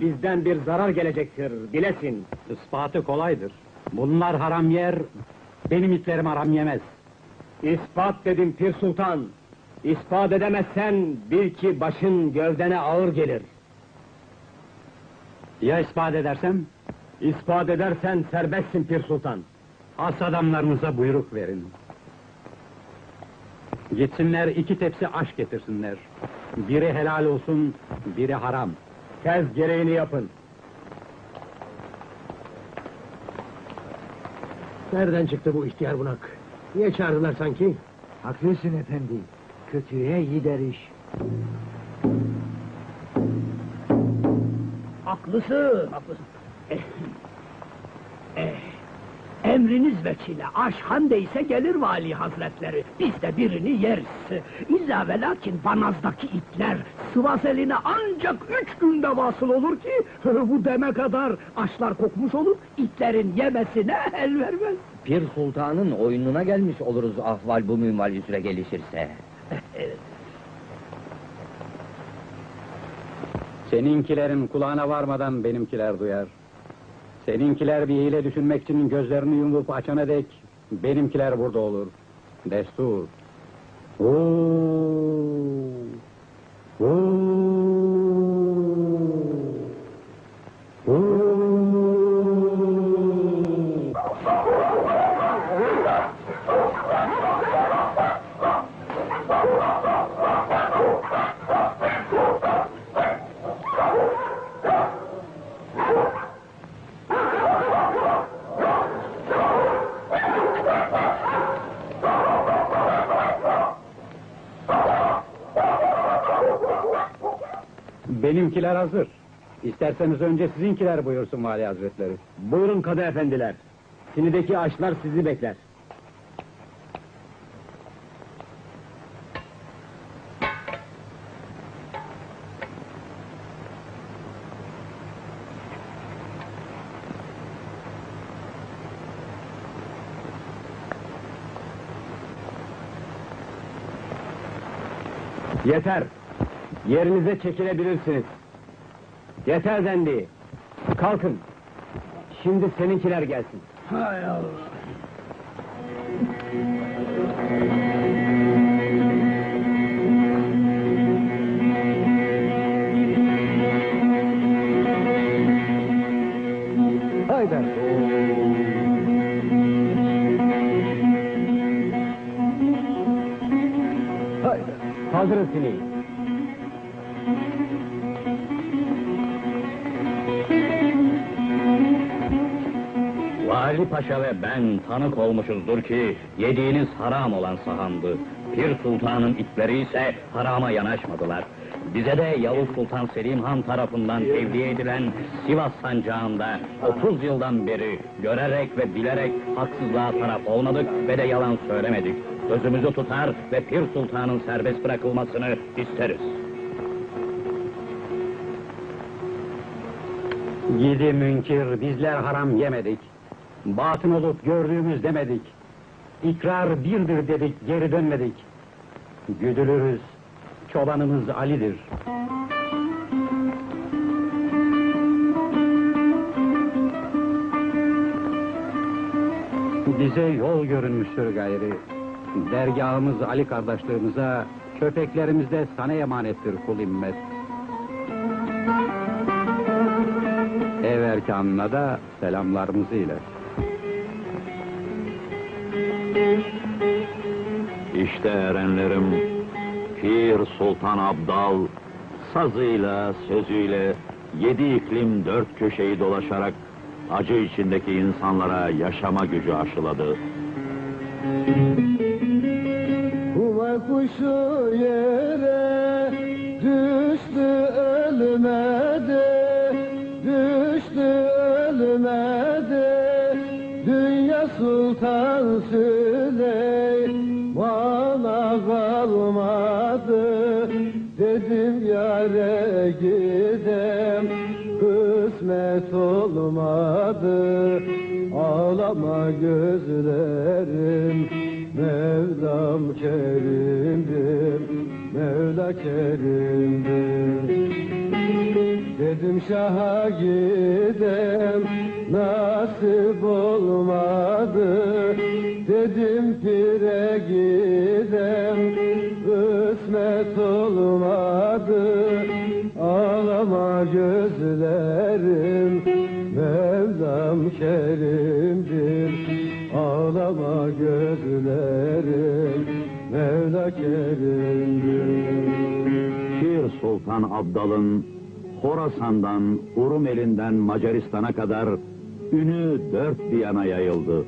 bizden bir zarar gelecektir, bilesin. Ispatı kolaydır. Bunlar haram yer, benim itlerim haram yemez. İspat dedim Pir Sultan. İspat edemezsen bil ki başın gövdene ağır gelir. Ya ispat edersem? İspat edersen serbestsin Pir Sultan. As adamlarınıza buyruk verin. Gitsinler iki tepsi aş getirsinler. Biri helal olsun, biri haram. Tez gereğini yapın. Nereden çıktı bu ihtiyar bunak? Niye çağırdılar sanki? Haklısın efendi. Kötüye gider iş. Haklısın, haklısın. Eh, eh, Emriniz vekile, aşhan ise gelir vali hazretleri. Biz de birini yeriz. İlla ve lakin banazdaki itler Sivas eline ancak üç günde vasıl olur ki bu deme kadar aşlar kokmuş olur itlerin yemesine el vermez. Pir Sultan'ın oyununa gelmiş oluruz ahval bu minval üzere gelişirse. Seninkilerin kulağına varmadan benimkiler duyar. Seninkiler bir hile düşünmek için gözlerini yumup açana dek benimkiler burada olur. Destur. Oo. Oo. Oo. Benimkiler hazır. İsterseniz önce sizinkiler buyursun vali hazretleri. Buyurun kadı efendiler. Sinideki aşlar sizi bekler. Yeter. Yerinize çekilebilirsiniz. Yeter dendi. Kalkın. Şimdi seninkiler gelsin. Hay Allah. Haydar. Haydar. Kaldırın sineği. Vali Paşa ve ben tanık olmuşuzdur ki yediğiniz haram olan sahandı. Pir Sultan'ın itleri ise harama yanaşmadılar. Bize de Yavuz Sultan Selim Han tarafından tevdi edilen Sivas sancağında 30 yıldan beri görerek ve bilerek haksızlığa taraf olmadık ve de yalan söylemedik. Sözümüzü tutar ve Pir Sultan'ın serbest bırakılmasını isteriz. Gidi münkir, bizler haram yemedik. Batın olup gördüğümüz demedik. İkrar birdir dedik, geri dönmedik. Güdülürüz, çobanımız Ali'dir. Bize yol görünmüştür gayri. Dergahımız Ali kardeşliğimize, köpeklerimiz de sana emanettir kul immet. Ev erkanına da selamlarımızı ilet. İşte erenlerim, Pir Sultan Abdal, sazıyla, sözüyle, yedi iklim dört köşeyi dolaşarak, acı içindeki insanlara yaşama gücü aşıladı. Kuva kuşu yere düştü ölmedi, düştü ölmedi. Dünya Sultan yare gidem, kısmet olmadı. Ağlama gözlerim, Mevlam kerimdir, Mevla kerimdir. Dedim şaha gidem nasip olmadı Dedim pire gidem Ağlama gözlerim Mevlam kerimdir Ağlama gözlerim Mevla kerimdir Pir Sultan Abdal'ın Horasan'dan, Urumeli'nden Macaristan'a kadar ünü dört bir yana yayıldı.